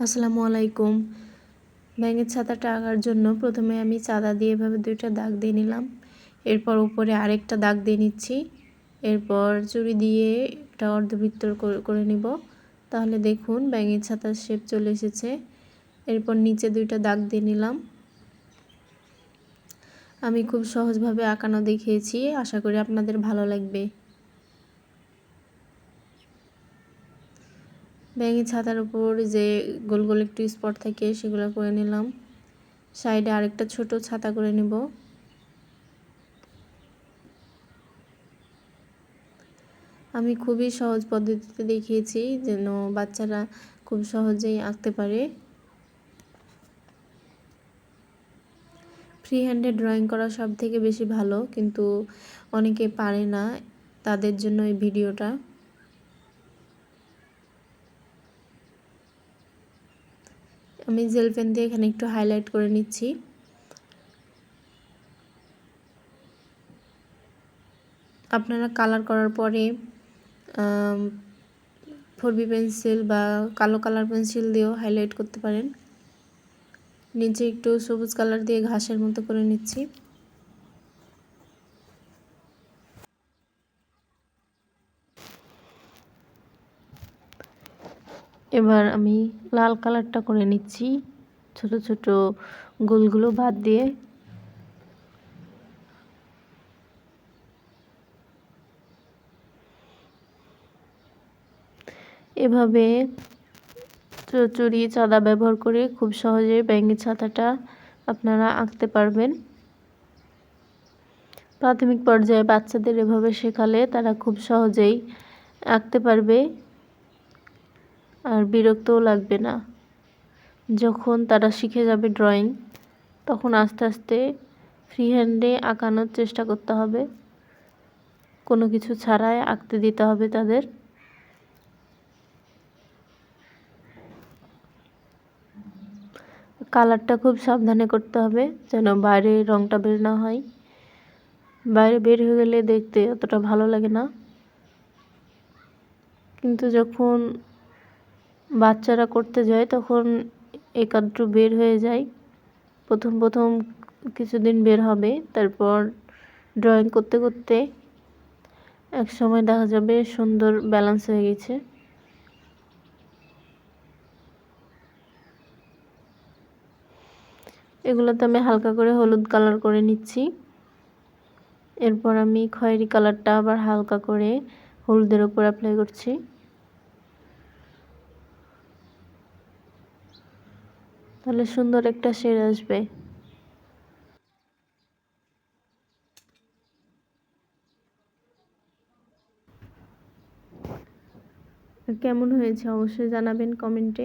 আসসালামু আলাইকুম। ব্যাঙের ছাতাটা আঁকার জন্য প্রথমে আমি চাঁদা দিয়ে এভাবে দুইটা দাগ দিয়ে নিলাম। এরপর উপরে আরেকটা দাগ দিয়ে নিচ্ছি। এরপর চুড়ি দিয়ে একটা অর্ধবৃত্ত করে নিব। তাহলে দেখুন ব্যাঙের ছাতার শেপ চলে এসেছে। এরপর নিচে দুইটা দাগ দিয়ে নিলাম। আমি খুব সহজভাবে আঁকানো দেখিয়েছি। আশা করি আপনাদের ভালো লাগবে। ব্যাঙি ছাতার উপর যে গোল গোল একটু স্পট থাকে সেগুলো করে নিলাম। সাইডে আরেকটা ছোট ছাতা করে নেব। আমি খুবই সহজ পদ্ধতিতে দেখিয়েছি যেন বাচ্চারা খুব সহজেই আঁকতে পারে। ফ্রি হ্যান্ডে ড্রয়িং করা সব থেকে বেশি ভালো, কিন্তু অনেকে পারে না তাদের জন্য এই ভিডিওটা আমি জেল পেন দিয়ে এখানে একটু হাইলাইট করে নিচ্ছি। আপনারা কালার করার পরে ফোরবি পেন্সিল বা কালো কালার পেন্সিল দিয়েও হাইলাইট করতে পারেন। নিচে একটু সবুজ কালার দিয়ে ঘাসের মতো করে নিচ্ছি। এবার আমি লাল কালারটা করে নিচ্ছি। ছোট ছোট গোলগুলো বাদ দিয়ে। এভাবে চুরি চাঁদা ব্যবহার করে খুব সহজে ব্যাঙের ছাতাটা আপনারা আঁকতে পারবেন। প্রাথমিক পর্যায়ে বাচ্চাদের এভাবে শেখালে তারা খুব সহজেই আঁকতে পারবে। আর বিরক্তও লাগবে না। যখন তারা শিখে যাবে ড্রয়িং, তখন আস্তে আস্তে ফ্রি হ্যান্ডে আঁকানোর চেষ্টা করতে হবে। কোনো কিছু ছাড়াই আঁকতে দিতে হবে তাদের। কালারটা খুব সাবধানে করতে হবে যেন বাইরে রঙটা বের না হয়। বাইরে বের হয়ে গেলে দেখতে অতটা ভালো লাগে না। কিন্তু যখন বাচ্চারা করতে যায়, তখন একাদ্র বের হয়ে যায়। প্রথম প্রথম কিছুদিন বের হবে, তারপর ড্রয়িং করতে করতে এক সময় দেখা যাবে সুন্দর ব্যালেন্স হয়ে গেছে। এগুলোতে আমি হালকা করে হলুদ কালার করে নিচ্ছি। এরপর আমি খয়েরি কালারটা আবার হালকা করে হলুদের ওপর অ্যাপ্লাই করছি। তাহলে সুন্দর একটা শেড আসবে। কেমন হয়েছে? অবশ্যই জানাবেন কমেন্টে।